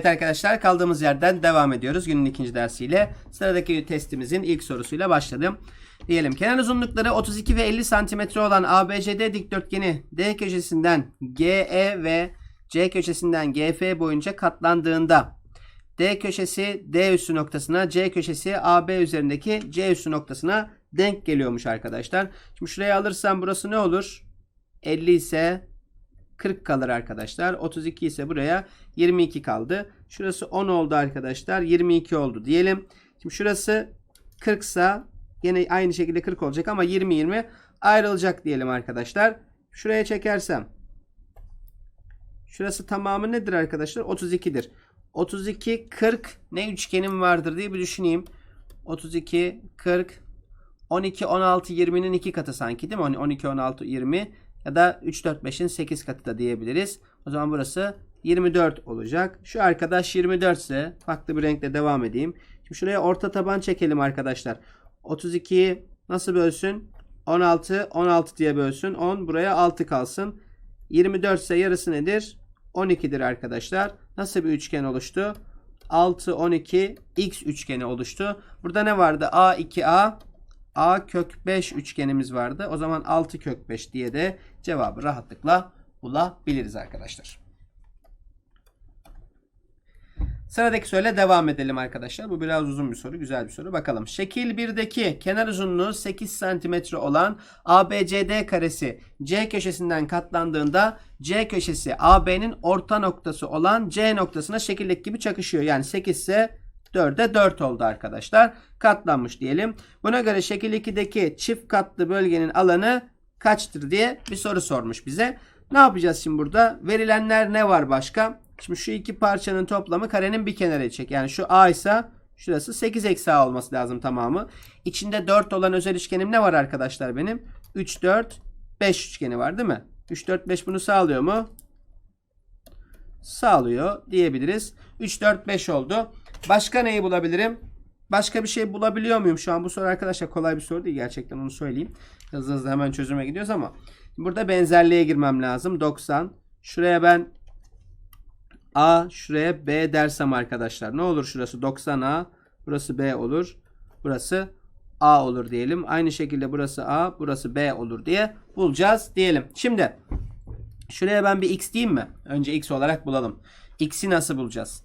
Evet arkadaşlar kaldığımız yerden devam ediyoruz günün ikinci dersiyle. Sıradaki testimizin ilk sorusuyla başladım. Diyelim kenar uzunlukları 32 ve 50 santimetre olan ABCD dikdörtgeni D köşesinden GE ve C köşesinden GF boyunca katlandığında D köşesi D üssü noktasına, C köşesi AB üzerindeki C üssü noktasına denk geliyormuş arkadaşlar. Şimdi şuraya alırsam burası ne olur? 50 ise 40 kalır arkadaşlar. 32 ise buraya 22 kaldı. Şurası 10 oldu arkadaşlar. 22 oldu diyelim. Şimdi şurası 40 ise yine aynı şekilde 40 olacak ama 20-20 ayrılacak diyelim arkadaşlar. Şuraya çekersem şurası tamamı nedir arkadaşlar? 32'dir. 32 40 ne üçgenim vardır diye bir düşüneyim. 32 40 12 16 20'nin iki katı sanki değil mi? 12 16 20 ya da 3 4 5'in 8 katı da diyebiliriz. O zaman burası 24 olacak. Şu arkadaş 24 ise farklı bir renkle devam edeyim. Şimdi şuraya orta taban çekelim arkadaşlar. 32'yi nasıl bölsün? 16 16 diye bölsün. 10 buraya 6 kalsın. 24 ise yarısı nedir? 12'dir arkadaşlar. Nasıl bir üçgen oluştu? 6 12 x üçgeni oluştu. Burada ne vardı? A 2A A kök 5 üçgenimiz vardı. O zaman 6 kök 5 diye de cevabı rahatlıkla bulabiliriz arkadaşlar. Sıradaki soruyla devam edelim arkadaşlar. Bu biraz uzun bir soru. Güzel bir soru. Bakalım. Şekil 1'deki kenar uzunluğu 8 cm olan ABCD karesi C köşesinden katlandığında C köşesi AB'nin orta noktası olan C noktasına şekildeki gibi çakışıyor. Yani 8 ise 4'e 4 oldu arkadaşlar. Katlanmış diyelim. Buna göre şekil 2'deki çift katlı bölgenin alanı kaçtır diye bir soru sormuş bize. Ne yapacağız şimdi burada? Verilenler ne var başka? Şimdi şu iki parçanın toplamı karenin bir kenara edecek. Yani şu A ise şurası 8 eksi A olması lazım tamamı. İçinde 4 olan özel üçgenim ne var arkadaşlar benim? 3, 4, 5 üçgeni var değil mi? 3, 4, 5 bunu sağlıyor mu? Sağlıyor diyebiliriz. 3, 4, 5 oldu. Başka neyi bulabilirim? Başka bir şey bulabiliyor muyum? Şu an bu soru arkadaşlar kolay bir soru değil. Gerçekten onu söyleyeyim. Hızlı hızlı hemen çözüme gidiyoruz ama. Burada benzerliğe girmem lazım. 90. Şuraya ben A şuraya B dersem arkadaşlar. Ne olur şurası 90A. Burası B olur. Burası A olur diyelim. Aynı şekilde burası A. Burası B olur diye bulacağız diyelim. Şimdi şuraya ben bir X diyeyim mi? Önce X olarak bulalım. X'i nasıl bulacağız?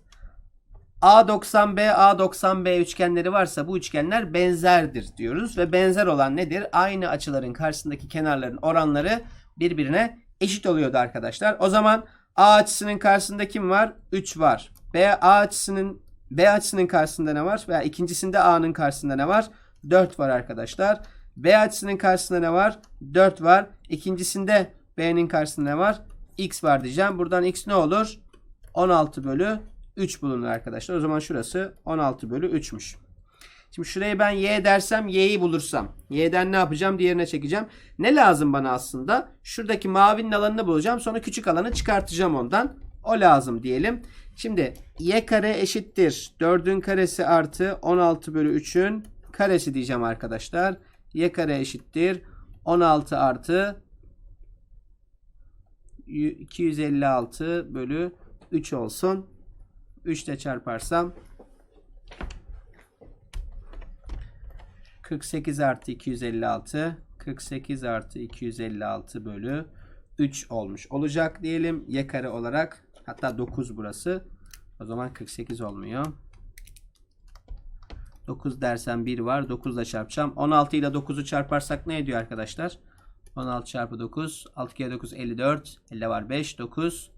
A90B, A90B üçgenleri varsa bu üçgenler benzerdir diyoruz. Ve benzer olan nedir? Aynı açıların karşısındaki kenarların oranları birbirine eşit oluyordu arkadaşlar. O zaman A açısının karşısında kim var? 3 var. B A açısının B açısının karşısında ne var? Veya ikincisinde A'nın karşısında ne var? 4 var arkadaşlar. B açısının karşısında ne var? 4 var. İkincisinde B'nin karşısında ne var? X var diyeceğim. Buradan X ne olur? 16 bölü 3 bulunur arkadaşlar. O zaman şurası 16 bölü 3'müş. Şimdi şurayı ben y dersem y'yi bulursam. Y'den ne yapacağım? Diğerine çekeceğim. Ne lazım bana aslında? Şuradaki mavinin alanını bulacağım. Sonra küçük alanı çıkartacağım ondan. O lazım diyelim. Şimdi y kare eşittir. 4'ün karesi artı 16 bölü 3'ün karesi diyeceğim arkadaşlar. y kare eşittir. 16 artı 256 bölü 3 olsun. 3 ile çarparsam 48 artı 256 48 artı 256 bölü 3 olmuş olacak diyelim. Y kare olarak hatta 9 burası. O zaman 48 olmuyor. 9 dersen 1 var 9 ile çarpacağım 16 ile 9'u çarparsak ne ediyor arkadaşlar? 16 çarpı 9 6 kere 9 54 50 var 5 9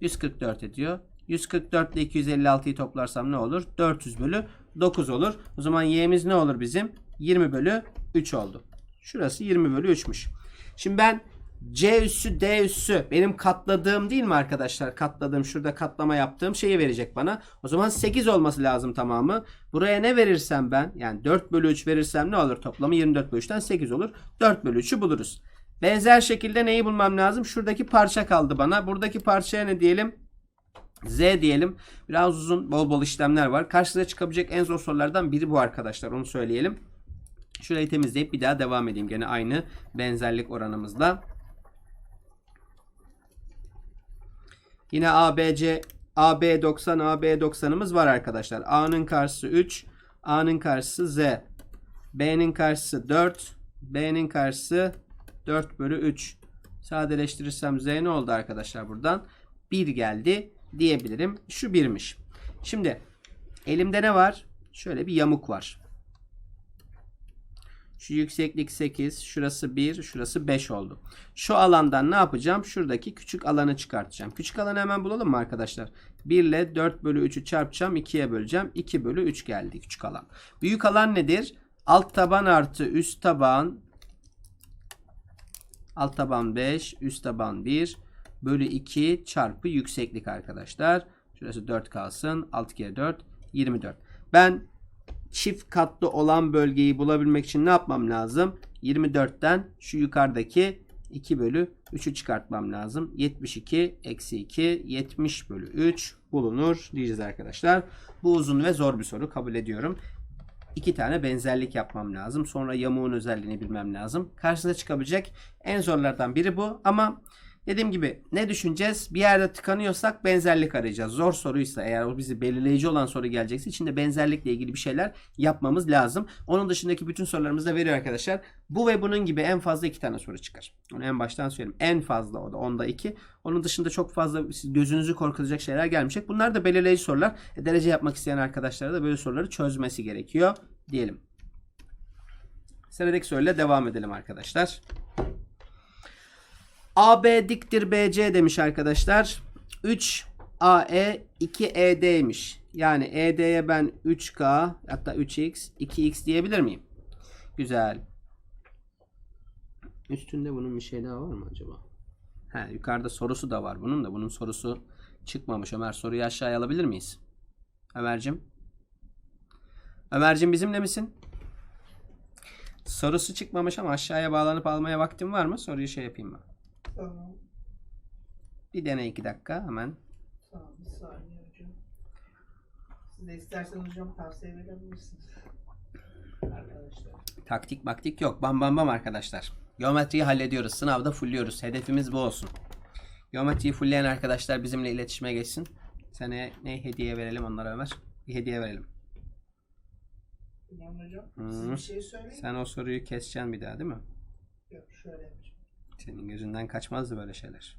144 ediyor 144 ile 256'yı toplarsam ne olur? 400 bölü 9 olur. O zaman y'miz ne olur bizim? 20 bölü 3 oldu. Şurası 20 bölü 3'müş. Şimdi ben C üssü D üssü benim katladığım değil mi arkadaşlar? Katladığım şurada katlama yaptığım şeyi verecek bana. O zaman 8 olması lazım tamamı. Buraya ne verirsem ben yani 4 bölü 3 verirsem ne olur? Toplamı 24 bölü 3'ten 8 olur. 4 bölü 3'ü buluruz. Benzer şekilde neyi bulmam lazım? Şuradaki parça kaldı bana. Buradaki parçaya ne diyelim? Z diyelim. Biraz uzun bol bol işlemler var. Karşınıza çıkabilecek en zor sorulardan biri bu arkadaşlar. Onu söyleyelim. Şurayı temizleyip bir daha devam edeyim. Gene aynı benzerlik oranımızla. Yine ABC AB 90, AB 90'ımız var arkadaşlar. A'nın karşısı 3, A'nın karşısı Z. B'nin karşısı 4, B'nin karşısı 4 bölü 3. Sadeleştirirsem Z ne oldu arkadaşlar buradan? 1 geldi diyebilirim. Şu 1'miş. Şimdi elimde ne var? Şöyle bir yamuk var. Şu yükseklik 8, şurası 1, şurası 5 oldu. Şu alandan ne yapacağım? Şuradaki küçük alanı çıkartacağım. Küçük alanı hemen bulalım mı arkadaşlar? 1 ile 4 bölü 3'ü çarpacağım. 2'ye böleceğim. 2 bölü 3 geldi küçük alan. Büyük alan nedir? Alt taban artı üst taban alt taban 5, üst taban 1 bölü 2 çarpı yükseklik arkadaşlar. Şurası 4 kalsın. 6 kere 4 24. Ben çift katlı olan bölgeyi bulabilmek için ne yapmam lazım? 24'ten şu yukarıdaki 2 bölü 3'ü çıkartmam lazım. 72 eksi 2 70 bölü 3 bulunur diyeceğiz arkadaşlar. Bu uzun ve zor bir soru kabul ediyorum. İki tane benzerlik yapmam lazım. Sonra yamuğun özelliğini bilmem lazım. Karşısına çıkabilecek en zorlardan biri bu. Ama dediğim gibi ne düşüneceğiz? Bir yerde tıkanıyorsak benzerlik arayacağız. Zor soruysa eğer o bizi belirleyici olan soru gelecekse içinde benzerlikle ilgili bir şeyler yapmamız lazım. Onun dışındaki bütün sorularımız da veriyor arkadaşlar. Bu ve bunun gibi en fazla iki tane soru çıkar. Onu en baştan söyleyeyim. En fazla o da onda iki. Onun dışında çok fazla gözünüzü korkutacak şeyler gelmeyecek. Bunlar da belirleyici sorular. E, derece yapmak isteyen arkadaşlara da böyle soruları çözmesi gerekiyor diyelim. Sıradaki soruyla devam edelim arkadaşlar. AB diktir BC demiş arkadaşlar. 3 AE 2 ED'ymiş. Yani ED'ye ben 3K hatta 3X 2X diyebilir miyim? Güzel. Üstünde bunun bir şey daha var mı acaba? He, yukarıda sorusu da var bunun da. Bunun sorusu çıkmamış. Ömer soruyu aşağıya alabilir miyiz? Ömer'cim. Ömer'cim bizimle misin? Sorusu çıkmamış ama aşağıya bağlanıp almaya vaktim var mı? Soruyu şey yapayım mı? Tamam. Bir dene iki dakika hemen. Tamam bir saniye hocam. Siz de isterseniz hocam tavsiye verebilirsiniz. Arkadaşlar. Taktik maktik yok. Bam bam bam arkadaşlar. Geometriyi hallediyoruz. Sınavda fullüyoruz. Hedefimiz bu olsun. Geometriyi fullleyen arkadaşlar bizimle iletişime geçsin. Seneye ne hediye verelim onlara Ömer? Bir hediye verelim. Hocam. Hı. Siz bir şey söyleyin. Sen o soruyu keseceksin bir daha değil mi? Yok şöyle. Senin gözünden kaçmazdı böyle şeyler.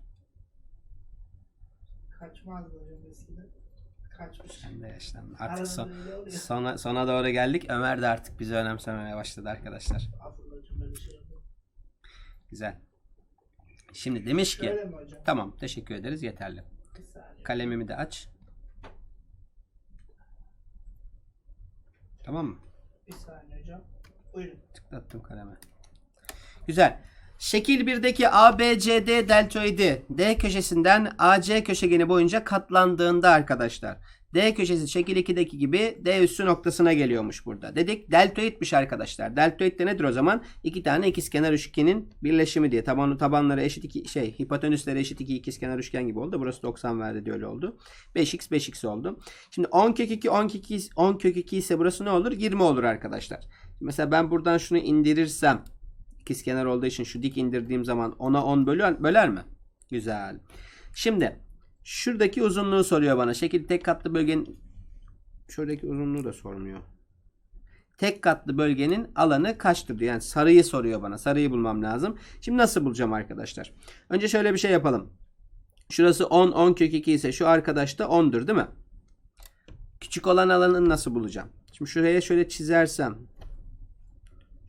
Kaçmazdı hocam eskiden. Kaçmış. Sen de yaşlandın. Artık son, sona, sona doğru geldik. Ömer de artık bizi önemsemeye başladı arkadaşlar. Şey. Güzel. Şimdi demiş ki tamam teşekkür ederiz yeterli. Kalemimi de aç. Tamam mı? Bir saniye hocam. Buyurun. Tıklattım kaleme. Güzel. Şekil 1'deki ABCD deltoidi D köşesinden AC köşegeni boyunca katlandığında arkadaşlar. D köşesi şekil 2'deki gibi D üssü noktasına geliyormuş burada. Dedik deltoidmiş arkadaşlar. Deltoid de nedir o zaman? İki tane ikizkenar üçgenin birleşimi diye. Tabanı tabanları eşit iki şey hipotenüsleri eşit iki ikizkenar üçgen gibi oldu. Burası 90 verdi diye öyle oldu. 5x 5x oldu. Şimdi 10 kök 2 10 kök 2 10 kök 2 ise burası ne olur? 20 olur arkadaşlar. Mesela ben buradan şunu indirirsem ikizkenar olduğu için şu dik indirdiğim zaman 10'a 10 böler, böler mi? Güzel. Şimdi şuradaki uzunluğu soruyor bana. Şekil tek katlı bölgenin şuradaki uzunluğu da sormuyor. Tek katlı bölgenin alanı kaçtır diyor. Yani sarıyı soruyor bana. Sarıyı bulmam lazım. Şimdi nasıl bulacağım arkadaşlar? Önce şöyle bir şey yapalım. Şurası 10 10 kök 2 ise şu arkadaş da 10'dur değil mi? Küçük olan alanı nasıl bulacağım? Şimdi şuraya şöyle çizersem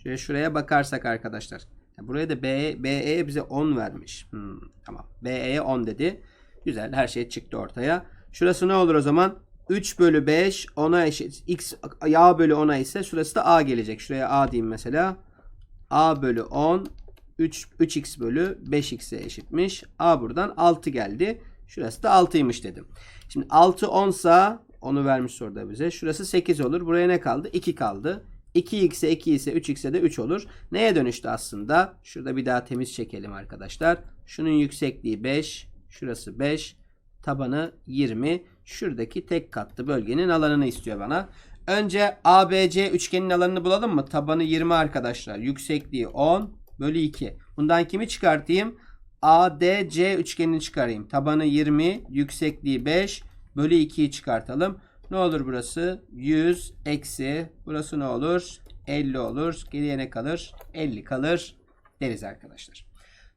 Şöyle şuraya bakarsak arkadaşlar. Buraya da B, BE bize 10 vermiş. Hmm, tamam. BE'ye 10 dedi. Güzel. Her şey çıktı ortaya. Şurası ne olur o zaman? 3 bölü 5 10'a eşit. X A bölü 10'a ise şurası da A gelecek. Şuraya A diyeyim mesela. A bölü 10 3, 3x bölü 5x'e eşitmiş. A buradan 6 geldi. Şurası da 6'ymış dedim. Şimdi 6 10 sa onu vermiş soruda bize. Şurası 8 olur. Buraya ne kaldı? 2 kaldı. 2x'e 2 ise 3x'e de 3 olur. Neye dönüştü aslında? Şurada bir daha temiz çekelim arkadaşlar. Şunun yüksekliği 5. Şurası 5. Tabanı 20. Şuradaki tek katlı bölgenin alanını istiyor bana. Önce ABC üçgenin alanını bulalım mı? Tabanı 20 arkadaşlar. Yüksekliği 10 bölü 2. Bundan kimi çıkartayım? ADC üçgenini çıkarayım. Tabanı 20, yüksekliği 5. Bölü 2'yi çıkartalım. Ne olur burası? 100 eksi. Burası ne olur? 50 olur. Geriye ne kalır? 50 kalır deriz arkadaşlar.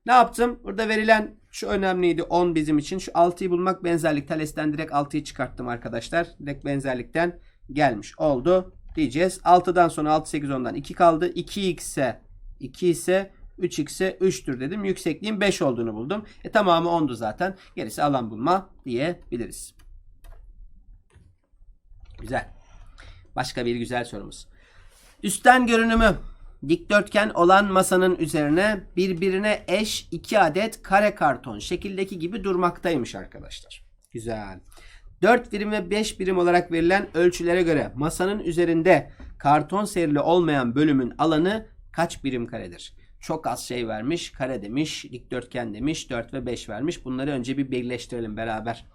Ne yaptım? Burada verilen şu önemliydi 10 bizim için. Şu 6'yı bulmak benzerlik. Thales'ten direkt 6'yı çıkarttım arkadaşlar. Direkt benzerlikten gelmiş oldu diyeceğiz. 6'dan sonra 6, 8, 10'dan 2 kaldı. 2x'e 2 ise 3x'e 3'tür dedim. Yüksekliğin 5 olduğunu buldum. E tamamı 10'du zaten. Gerisi alan bulma diyebiliriz. Güzel. Başka bir güzel sorumuz. Üstten görünümü dikdörtgen olan masanın üzerine birbirine eş iki adet kare karton şekildeki gibi durmaktaymış arkadaşlar. Güzel. 4 birim ve 5 birim olarak verilen ölçülere göre masanın üzerinde karton serili olmayan bölümün alanı kaç birim karedir? Çok az şey vermiş. Kare demiş, dikdörtgen demiş, 4 ve 5 vermiş. Bunları önce bir birleştirelim beraber.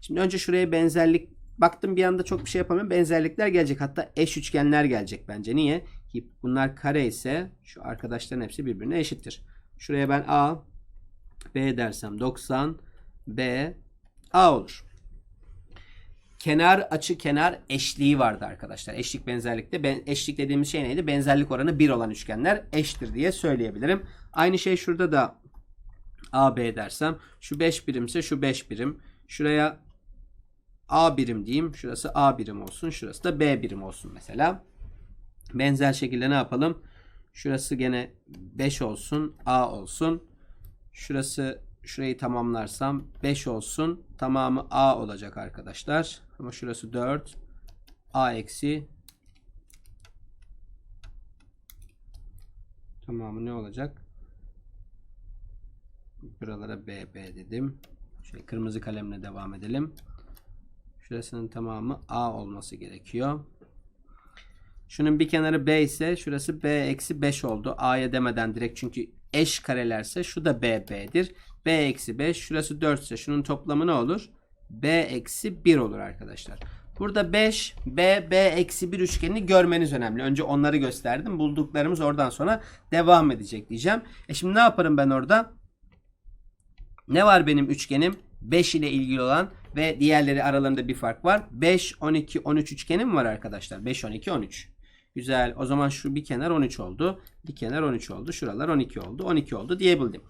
Şimdi önce şuraya benzerlik baktım bir anda çok bir şey yapamıyorum. Benzerlikler gelecek. Hatta eş üçgenler gelecek bence. Niye? Ki bunlar kare ise şu arkadaşların hepsi birbirine eşittir. Şuraya ben A B dersem 90 B A olur. Kenar açı kenar eşliği vardı arkadaşlar. Eşlik benzerlikte ben, eşlik dediğimiz şey neydi? Benzerlik oranı 1 olan üçgenler eştir diye söyleyebilirim. Aynı şey şurada da A B dersem şu 5 birimse şu 5 birim. Şuraya A birim diyeyim. Şurası A birim olsun. Şurası da B birim olsun mesela. Benzer şekilde ne yapalım? Şurası gene 5 olsun. A olsun. Şurası şurayı tamamlarsam 5 olsun. Tamamı A olacak arkadaşlar. Ama şurası 4. A eksi tamamı ne olacak? Buralara B B dedim. Şöyle kırmızı kalemle devam edelim. Şurasının tamamı A olması gerekiyor. Şunun bir kenarı B ise şurası B eksi 5 oldu. A'ya demeden direkt çünkü eş karelerse şu da B B'dir. B eksi 5 şurası 4 ise şunun toplamı ne olur? B eksi 1 olur arkadaşlar. Burada 5 B B eksi 1 üçgenini görmeniz önemli. Önce onları gösterdim. Bulduklarımız oradan sonra devam edecek diyeceğim. E şimdi ne yaparım ben orada? Ne var benim üçgenim? 5 ile ilgili olan ve diğerleri aralarında bir fark var. 5, 12, 13 üçgenim var arkadaşlar. 5, 12, 13. Güzel. O zaman şu bir kenar 13 oldu. Bir kenar 13 oldu. Şuralar 12 oldu. 12 oldu diyebildim.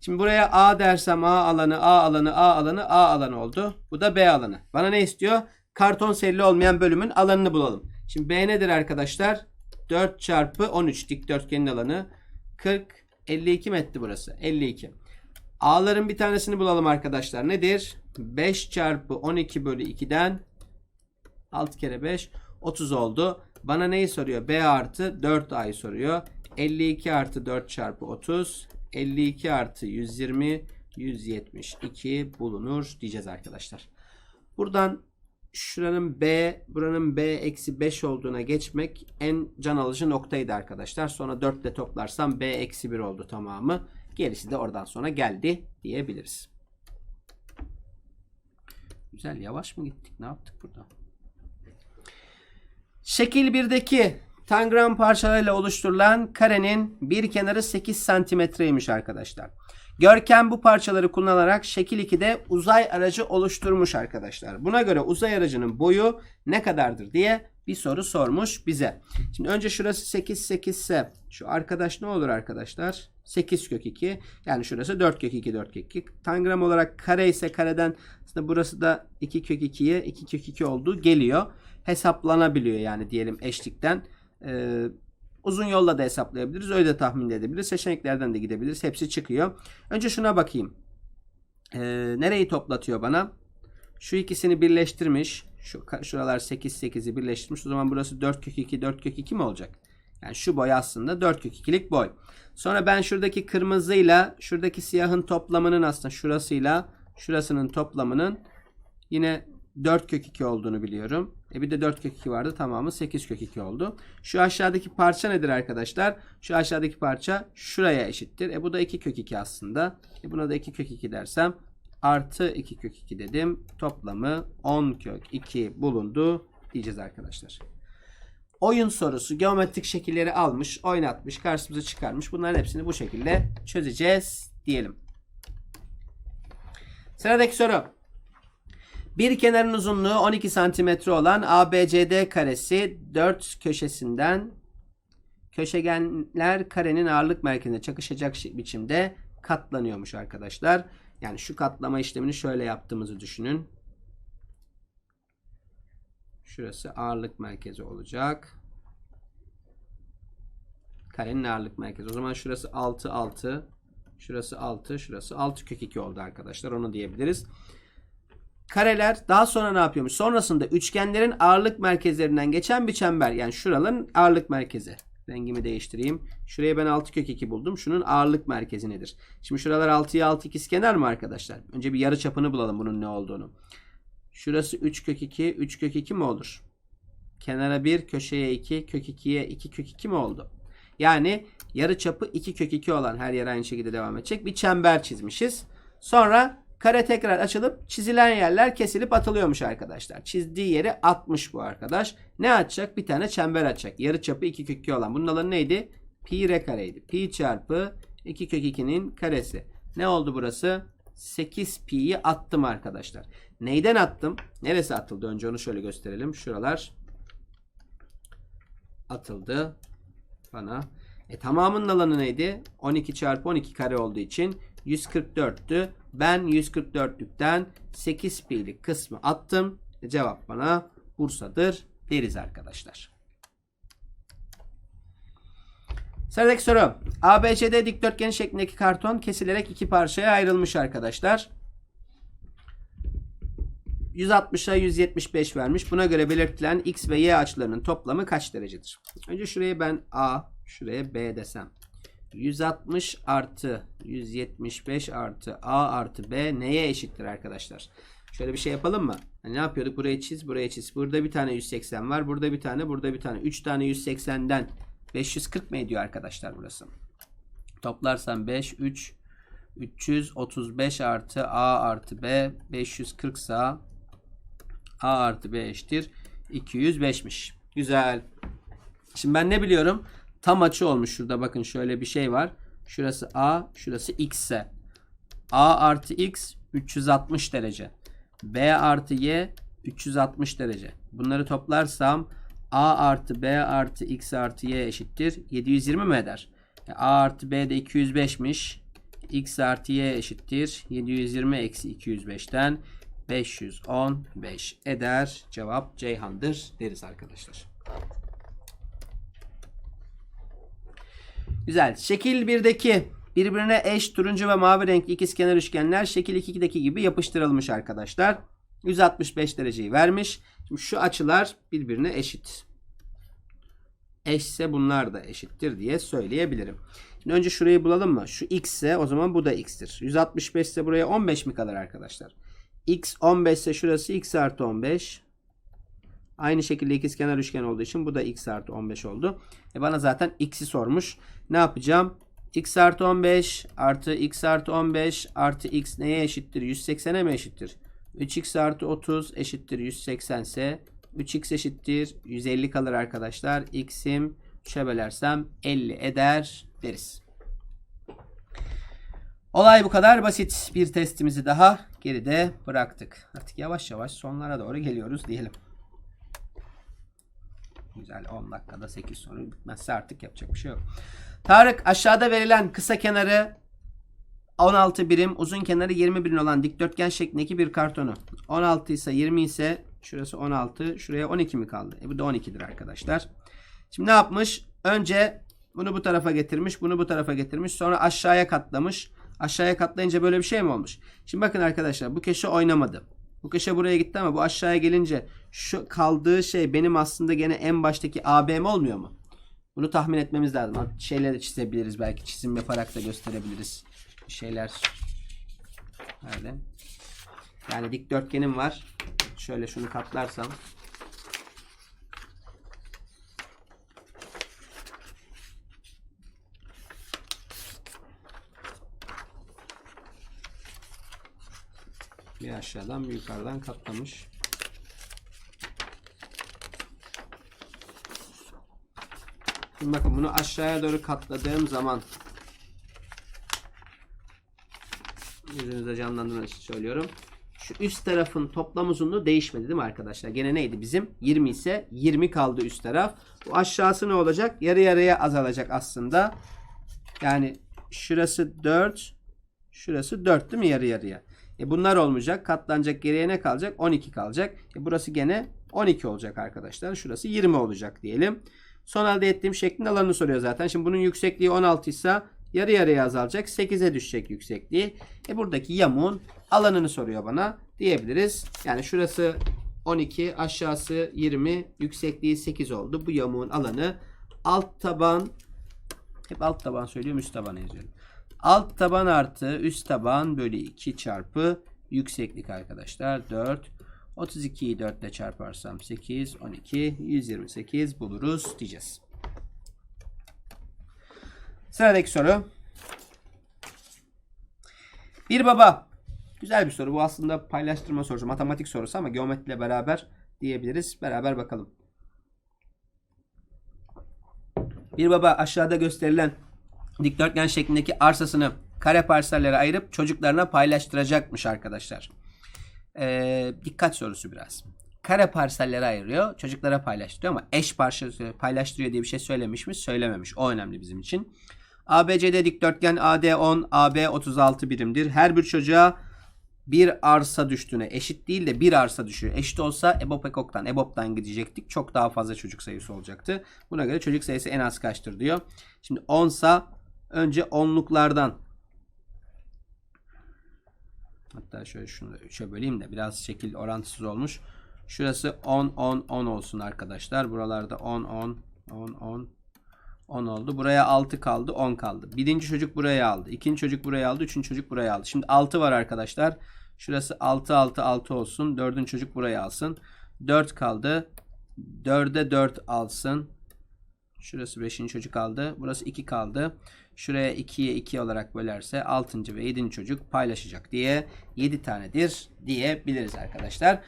Şimdi buraya A dersem A alanı, A alanı, A alanı, A alanı oldu. Bu da B alanı. Bana ne istiyor? Karton serili olmayan bölümün alanını bulalım. Şimdi B nedir arkadaşlar? 4 çarpı 13 dikdörtgenin alanı. 40, 52 mi burası? 52. A'ların bir tanesini bulalım arkadaşlar. Nedir? 5 çarpı 12 bölü 2'den 6 kere 5 30 oldu. Bana neyi soruyor? B artı 4A'yı soruyor. 52 artı 4 çarpı 30. 52 artı 120 172 bulunur diyeceğiz arkadaşlar. Buradan şuranın B, buranın B eksi 5 olduğuna geçmek en can alıcı noktaydı arkadaşlar. Sonra 4 ile toplarsam B eksi 1 oldu tamamı. Gerisi de oradan sonra geldi diyebiliriz. Güzel yavaş mı gittik? Ne yaptık burada? Şekil 1'deki tangram parçalarıyla oluşturulan karenin bir kenarı 8 santimetreymiş arkadaşlar. Görkem bu parçaları kullanarak şekil 2'de uzay aracı oluşturmuş arkadaşlar. Buna göre uzay aracının boyu ne kadardır diye bir soru sormuş bize. Şimdi önce şurası 8 8 ise şu arkadaş ne olur arkadaşlar? 8 kök 2. Yani şurası 4 kök 2 4 kök 2. Tangram olarak kare ise kareden aslında burası da 2 kök 2'ye 2 kök 2 olduğu geliyor. Hesaplanabiliyor yani diyelim eşlikten. Ee, uzun yolla da hesaplayabiliriz. Öyle de tahmin de edebiliriz. Seçeneklerden de gidebiliriz. Hepsi çıkıyor. Önce şuna bakayım. Ee, nereyi toplatıyor bana? Şu ikisini birleştirmiş. Şu şuralar 8 8'i birleştirmiş. O zaman burası 4 kök 2 4 kök 2 mi olacak? Yani şu boy aslında 4 kök 2'lik boy. Sonra ben şuradaki kırmızıyla şuradaki siyahın toplamının aslında şurasıyla şurasının toplamının yine 4 kök 2 olduğunu biliyorum. E bir de 4 kök 2 vardı. Tamamı 8 kök 2 oldu. Şu aşağıdaki parça nedir arkadaşlar? Şu aşağıdaki parça şuraya eşittir. E bu da 2 kök 2 aslında. E buna da 2 kök 2 dersem artı 2 kök 2 dedim. Toplamı 10 kök 2 bulundu diyeceğiz arkadaşlar. Oyun sorusu geometrik şekilleri almış, oynatmış, karşımıza çıkarmış. Bunların hepsini bu şekilde çözeceğiz diyelim. Sıradaki soru. Bir kenarın uzunluğu 12 santimetre olan ABCD karesi 4 köşesinden köşegenler karenin ağırlık merkezine çakışacak biçimde katlanıyormuş arkadaşlar. Yani şu katlama işlemini şöyle yaptığımızı düşünün. Şurası ağırlık merkezi olacak. Karenin ağırlık merkezi. O zaman şurası 6 6. Şurası 6. Şurası 6 kök 2 oldu arkadaşlar. Onu diyebiliriz. Kareler daha sonra ne yapıyormuş? Sonrasında üçgenlerin ağırlık merkezlerinden geçen bir çember. Yani şuraların ağırlık merkezi. Rengimi değiştireyim. Şuraya ben 6 kök 2 buldum. Şunun ağırlık merkezi nedir? Şimdi şuralar 6'ya 6 ikizkenar mı arkadaşlar? Önce bir yarı çapını bulalım bunun ne olduğunu. Şurası 3 kök 2. 3 kök 2 mi olur? Kenara 1, köşeye 2, kök 2'ye 2 kök 2 mi oldu? Yani yarı çapı 2 kök 2 olan her yer aynı şekilde devam edecek. Bir çember çizmişiz. Sonra kare tekrar açılıp çizilen yerler kesilip atılıyormuş arkadaşlar. Çizdiği yeri atmış bu arkadaş. Ne açacak? Bir tane çember açacak. Yarı çapı 2 kök 2 olan. Bunun alanı neydi? Pi r kareydi. Pi çarpı 2 kök 2'nin karesi. Ne oldu burası? 8 pi'yi attım arkadaşlar. Neyden attım? Neresi atıldı? Önce onu şöyle gösterelim. Şuralar atıldı bana. E tamamının alanı neydi? 12 çarpı 12 kare olduğu için 144'tü. Ben 144'lükten 8 pi'lik kısmı attım. Cevap bana Bursa'dır deriz arkadaşlar. Sıradaki soru. ABCD dikdörtgen şeklindeki karton kesilerek iki parçaya ayrılmış arkadaşlar. 160'a 175 vermiş. Buna göre belirtilen x ve y açılarının toplamı kaç derecedir? Önce şuraya ben a, şuraya b desem. 160 artı 175 artı a artı b neye eşittir arkadaşlar? Şöyle bir şey yapalım mı? Hani ne yapıyorduk? Burayı çiz, buraya çiz. Burada bir tane 180 var. Burada bir tane, burada bir tane. 3 tane 180'den 540 mı ediyor arkadaşlar burası? Toplarsam 5, 3, 335 artı a artı b 540 sa a artı b eşittir 205'miş. Güzel. Şimdi ben ne biliyorum? Tam açı olmuş şurada bakın şöyle bir şey var. Şurası a, şurası x ise a artı x 360 derece. b artı y 360 derece. Bunları toplarsam a artı b artı x artı y eşittir 720 mi eder? E, a artı b de 205'miş. x artı y eşittir 720 eksi 205'ten 515 eder. Cevap Ceyhan'dır deriz arkadaşlar. Güzel. Şekil 1'deki birbirine eş turuncu ve mavi renkli ikizkenar üçgenler şekil 2'deki gibi yapıştırılmış arkadaşlar. 165 dereceyi vermiş. Şimdi şu açılar birbirine eşit. Eşse bunlar da eşittir diye söyleyebilirim. Şimdi önce şurayı bulalım mı? Şu x ise o zaman bu da x'tir. 165 ise buraya 15 mi kalır arkadaşlar? x 15 ise şurası x artı 15. Aynı şekilde ikizkenar üçgen olduğu için bu da x artı 15 oldu. E bana zaten x'i sormuş. Ne yapacağım? x artı 15 artı x artı 15 artı x neye eşittir? 180'e mi eşittir? 3x artı 30 eşittir 180 ise 3x eşittir 150 kalır arkadaşlar. x'im 3'e bölersem 50 eder deriz. Olay bu kadar basit. Bir testimizi daha geride bıraktık. Artık yavaş yavaş sonlara doğru geliyoruz diyelim. Güzel 10 dakikada 8 soru bitmezse artık yapacak bir şey yok. Tarık aşağıda verilen kısa kenarı 16 birim, uzun kenarı 20 birim olan dikdörtgen şeklindeki bir kartonu. 16 ise 20 ise şurası 16, şuraya 12 mi kaldı? E bu da 12'dir arkadaşlar. Şimdi ne yapmış? Önce bunu bu tarafa getirmiş, bunu bu tarafa getirmiş, sonra aşağıya katlamış. Aşağıya katlayınca böyle bir şey mi olmuş? Şimdi bakın arkadaşlar bu köşe oynamadı. Bu köşe buraya gitti ama bu aşağıya gelince şu kaldığı şey benim aslında gene en baştaki AB'm olmuyor mu? Bunu tahmin etmemiz lazım. Şeyleri çizebiliriz belki. Çizim yaparak da gösterebiliriz. Bir şeyler öyle. Yani dikdörtgenim var. Şöyle şunu katlarsam bir aşağıdan bir yukarıdan katlamış. Şimdi bakın bunu aşağıya doğru katladığım zaman gözünüzde canlandırmak için söylüyorum. Şu üst tarafın toplam uzunluğu değişmedi değil mi arkadaşlar? Gene neydi bizim? 20 ise 20 kaldı üst taraf. Bu aşağısı ne olacak? Yarı yarıya azalacak aslında. Yani şurası 4. Şurası 4 değil mi yarı yarıya? E bunlar olmayacak. Katlanacak geriye ne kalacak? 12 kalacak. E burası gene 12 olacak arkadaşlar. Şurası 20 olacak diyelim. Son elde ettiğim şeklin alanını soruyor zaten. Şimdi bunun yüksekliği 16 ise yarı yarıya azalacak. 8'e düşecek yüksekliği. E buradaki yamuğun alanını soruyor bana diyebiliriz. Yani şurası 12, aşağısı 20, yüksekliği 8 oldu. Bu yamuğun alanı alt taban hep alt taban söylüyorum üst taban yazıyorum. Alt taban artı üst taban bölü 2 çarpı yükseklik arkadaşlar 4. 32'yi 4 ile çarparsam 8, 12, 128 buluruz diyeceğiz. Sıradaki soru. Bir baba. Güzel bir soru. Bu aslında paylaştırma sorusu. Matematik sorusu ama geometriyle beraber diyebiliriz. Beraber bakalım. Bir baba aşağıda gösterilen dikdörtgen şeklindeki arsasını kare parsellere ayırıp çocuklarına paylaştıracakmış arkadaşlar. Ee, dikkat sorusu biraz. Kare parsellere ayırıyor, çocuklara paylaştırıyor ama eş paylaştırıyor diye bir şey söylemiş mi? Söylememiş. O önemli bizim için. ABCD dikdörtgen AD 10, AB 36 birimdir. Her bir çocuğa bir arsa düştüğüne eşit değil de bir arsa düşüyor. Eşit olsa EBOB ekoktan, EBOB'dan gidecektik. Çok daha fazla çocuk sayısı olacaktı. Buna göre çocuk sayısı en az kaçtır diyor. Şimdi 10 sa önce onluklardan Hatta şöyle şunu da 3'e böleyim de biraz şekil orantısız olmuş. Şurası 10 10 10 olsun arkadaşlar. Buralarda 10 10 10 10 10 oldu. Buraya 6 kaldı. 10 kaldı. Birinci çocuk buraya aldı. ikinci çocuk buraya aldı. Üçüncü çocuk buraya aldı. Şimdi 6 var arkadaşlar. Şurası 6 6 6 olsun. Dördüncü çocuk buraya alsın. 4 kaldı. 4'e 4 alsın. Şurası 5. çocuk aldı. Burası 2 kaldı. Şuraya 2'ye 2 olarak bölerse 6. ve 7. çocuk paylaşacak diye 7 tanedir diyebiliriz arkadaşlar.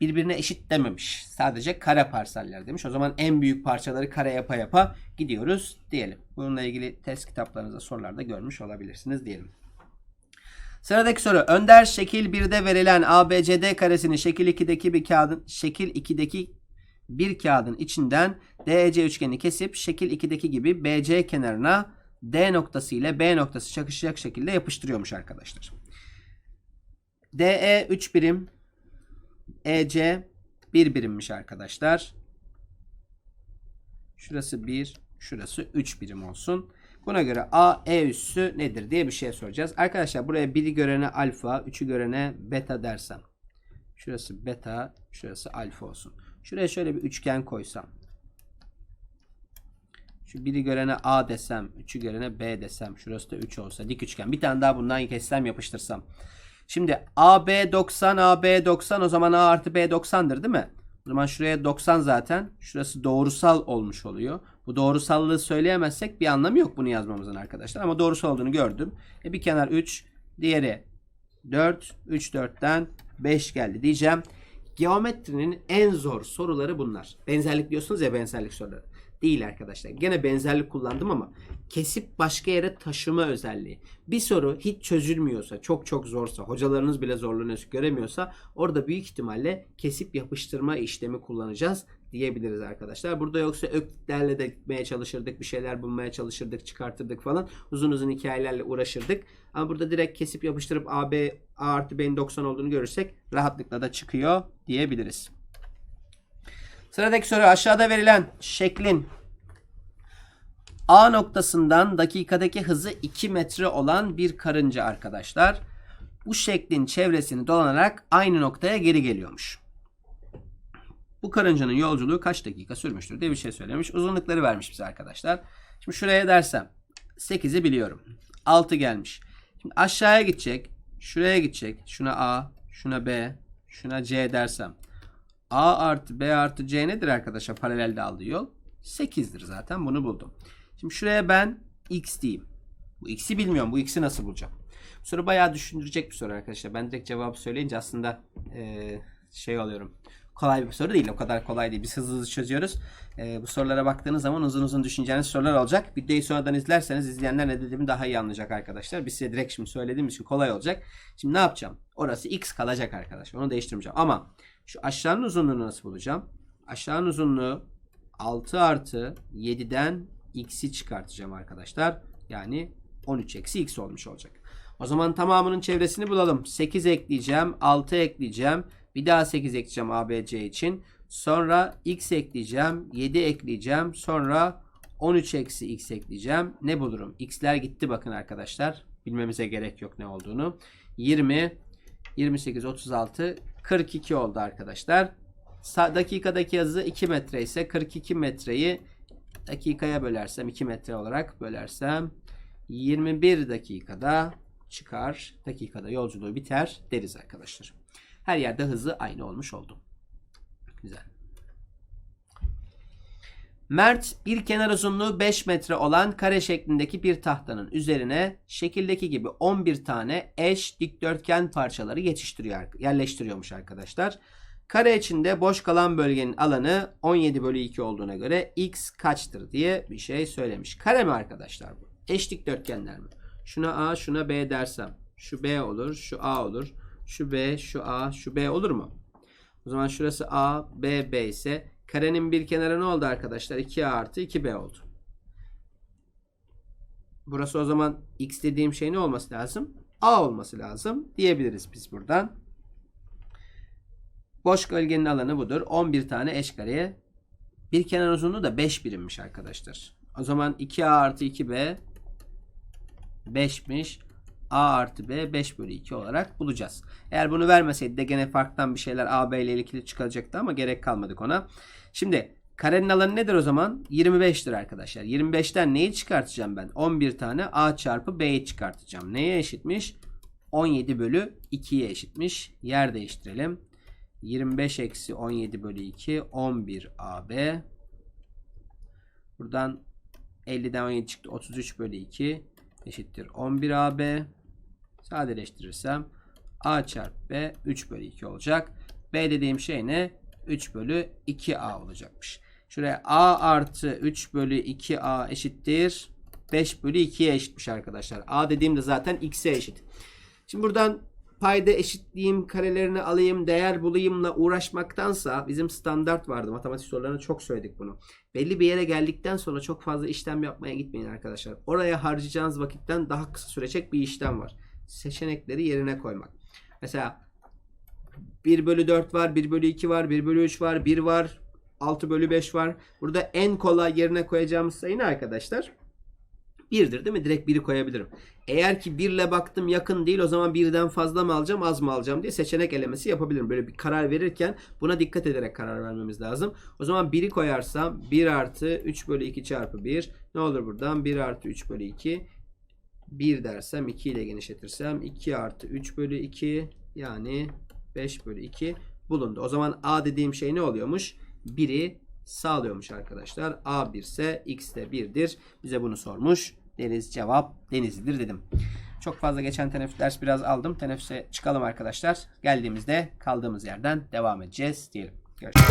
Birbirine eşit dememiş. Sadece kare parseller demiş. O zaman en büyük parçaları kare yapa yapa gidiyoruz diyelim. Bununla ilgili test kitaplarınızda sorularda görmüş olabilirsiniz diyelim. Sıradaki soru. Önder şekil 1'de verilen ABCD karesini şekil 2'deki bir kağıdın şekil 2'deki bir kağıdın içinden DEC üçgeni kesip şekil 2'deki gibi BC kenarına D noktası ile B noktası çakışacak şekilde yapıştırıyormuş arkadaşlar. DE 3 birim, EC 1 birimmiş arkadaşlar. Şurası 1, şurası 3 birim olsun. Buna göre A, E üssü nedir diye bir şey soracağız. Arkadaşlar buraya 1'i görene alfa, 3'ü görene beta dersem. Şurası beta, şurası alfa olsun. Şuraya şöyle bir üçgen koysam. Şu biri görene A desem, üçü görene B desem. Şurası da 3 olsa dik üçgen. Bir tane daha bundan kessem yapıştırsam. Şimdi AB 90, AB 90 o zaman A artı B 90'dır değil mi? O zaman şuraya 90 zaten. Şurası doğrusal olmuş oluyor. Bu doğrusallığı söyleyemezsek bir anlamı yok bunu yazmamızın arkadaşlar. Ama doğrusal olduğunu gördüm. E bir kenar 3, diğeri 4. 3 4'ten 5 geldi diyeceğim. Geometrinin en zor soruları bunlar. Benzerlik diyorsunuz ya benzerlik soruları. Değil arkadaşlar. Gene benzerlik kullandım ama kesip başka yere taşıma özelliği. Bir soru hiç çözülmüyorsa, çok çok zorsa, hocalarınız bile zorluğunu göremiyorsa orada büyük ihtimalle kesip yapıştırma işlemi kullanacağız diyebiliriz arkadaşlar. Burada yoksa öklerle de gitmeye çalışırdık, bir şeyler bulmaya çalışırdık, çıkartırdık falan. Uzun uzun hikayelerle uğraşırdık. Ama burada direkt kesip yapıştırıp AB A artı B'nin 90 olduğunu görürsek rahatlıkla da çıkıyor diyebiliriz. Sıradaki soru aşağıda verilen şeklin A noktasından dakikadaki hızı 2 metre olan bir karınca arkadaşlar. Bu şeklin çevresini dolanarak aynı noktaya geri geliyormuş. Bu karıncanın yolculuğu kaç dakika sürmüştür diye bir şey söylemiş. Uzunlukları vermiş bize arkadaşlar. Şimdi şuraya dersem 8'i biliyorum. 6 gelmiş. Şimdi aşağıya gidecek. Şuraya gidecek. Şuna A, şuna B, şuna C dersem. A artı B artı C nedir arkadaşlar? Paralelde aldığı yol. 8'dir zaten. Bunu buldum. Şimdi şuraya ben X diyeyim. Bu X'i bilmiyorum. Bu X'i nasıl bulacağım? Bu soru bayağı düşündürecek bir soru arkadaşlar. Ben direkt cevabı söyleyince aslında eee, şey alıyorum. kolay bir soru değil. O kadar kolay değil. Biz hızlı hızlı çözüyoruz. Ee, bu sorulara baktığınız zaman uzun uzun düşüneceğiniz sorular olacak. Videoyu sonradan izlerseniz izleyenler ne dediğimi daha iyi anlayacak arkadaşlar. Biz size direkt şimdi söylediğim için kolay olacak. Şimdi ne yapacağım? Orası x kalacak arkadaşlar. Onu değiştirmeyeceğim. Ama şu aşağının uzunluğunu nasıl bulacağım? Aşağının uzunluğu 6 artı 7'den x'i çıkartacağım arkadaşlar. Yani 13 eksi x olmuş olacak. O zaman tamamının çevresini bulalım. 8 ekleyeceğim. 6 ekleyeceğim. Bir daha 8 ekleyeceğim ABC için. Sonra x ekleyeceğim. 7 ekleyeceğim. Sonra 13 eksi x ekleyeceğim. Ne bulurum? X'ler gitti bakın arkadaşlar. Bilmemize gerek yok ne olduğunu. 20, 28, 36, 42 oldu arkadaşlar. Sa- dakikadaki hızı 2 metre ise 42 metreyi dakikaya bölersem 2 metre olarak bölersem 21 dakikada çıkar. Dakikada yolculuğu biter deriz arkadaşlar. Her yerde hızı aynı olmuş oldu. Güzel. Mert bir kenar uzunluğu 5 metre olan kare şeklindeki bir tahtanın üzerine şekildeki gibi 11 tane eş dikdörtgen parçaları yetiştiriyor, yerleştiriyormuş arkadaşlar. Kare içinde boş kalan bölgenin alanı 17 bölü 2 olduğuna göre x kaçtır diye bir şey söylemiş. Kare mi arkadaşlar bu? Eş dikdörtgenler mi? Şuna A, şuna B dersem. Şu B olur, şu A olur. Şu B, şu A, şu B olur mu? O zaman şurası A, B, B ise karenin bir kenarı ne oldu arkadaşlar? 2A artı 2B oldu. Burası o zaman x dediğim şey ne olması lazım? A olması lazım diyebiliriz biz buradan. Boş bölgenin alanı budur. 11 tane eş kareye. Bir kenar uzunluğu da 5 birimmiş arkadaşlar. O zaman 2A artı 2B 5'miş. A artı B 5 bölü 2 olarak bulacağız. Eğer bunu vermeseydi de gene farktan bir şeyler A, B ile ilgili çıkacaktı ama gerek kalmadık ona. Şimdi karenin alanı nedir o zaman? 25'tir arkadaşlar. 25'ten neyi çıkartacağım ben? 11 tane A çarpı B'yi çıkartacağım. Neye eşitmiş? 17 bölü 2'ye eşitmiş. Yer değiştirelim. 25 eksi 17 bölü 2 11 AB. Buradan 50'den 17 çıktı. 33 bölü 2 eşittir 11 AB. Sadeleştirirsem A çarpı B 3 bölü 2 olacak. B dediğim şey ne? 3 bölü 2A olacakmış. Şuraya A artı 3 bölü 2A eşittir. 5 bölü 2'ye eşitmiş arkadaşlar. A dediğimde zaten x'e eşit. Şimdi buradan payda eşitleyeyim, karelerini alayım, değer bulayımla uğraşmaktansa bizim standart vardı. Matematik sorularında çok söyledik bunu. Belli bir yere geldikten sonra çok fazla işlem yapmaya gitmeyin arkadaşlar. Oraya harcayacağınız vakitten daha kısa sürecek bir işlem var. Seçenekleri yerine koymak. Mesela 1 bölü 4 var, 1 bölü 2 var, 1 bölü 3 var, 1 var, 6 bölü 5 var. Burada en kolay yerine koyacağımız sayı ne arkadaşlar? 1'dir değil mi? Direkt 1'i koyabilirim. Eğer ki 1 ile baktım yakın değil o zaman birden fazla mı alacağım az mı alacağım diye seçenek elemesi yapabilirim. Böyle bir karar verirken buna dikkat ederek karar vermemiz lazım. O zaman 1'i koyarsam 1 artı 3 bölü 2 çarpı 1 ne olur buradan? 1 artı 3 bölü 2 1 dersem 2 ile genişletirsem 2 artı 3 bölü 2 yani 5 bölü 2 bulundu. O zaman A dediğim şey ne oluyormuş? 1'i sağlıyormuş arkadaşlar. A 1 ise X de 1'dir. Bize bunu sormuş. Deniz cevap Denizlidir dedim. Çok fazla geçen teneffüs ders biraz aldım. Teneffüse çıkalım arkadaşlar. Geldiğimizde kaldığımız yerden devam edeceğiz diyelim. Görüşürüz.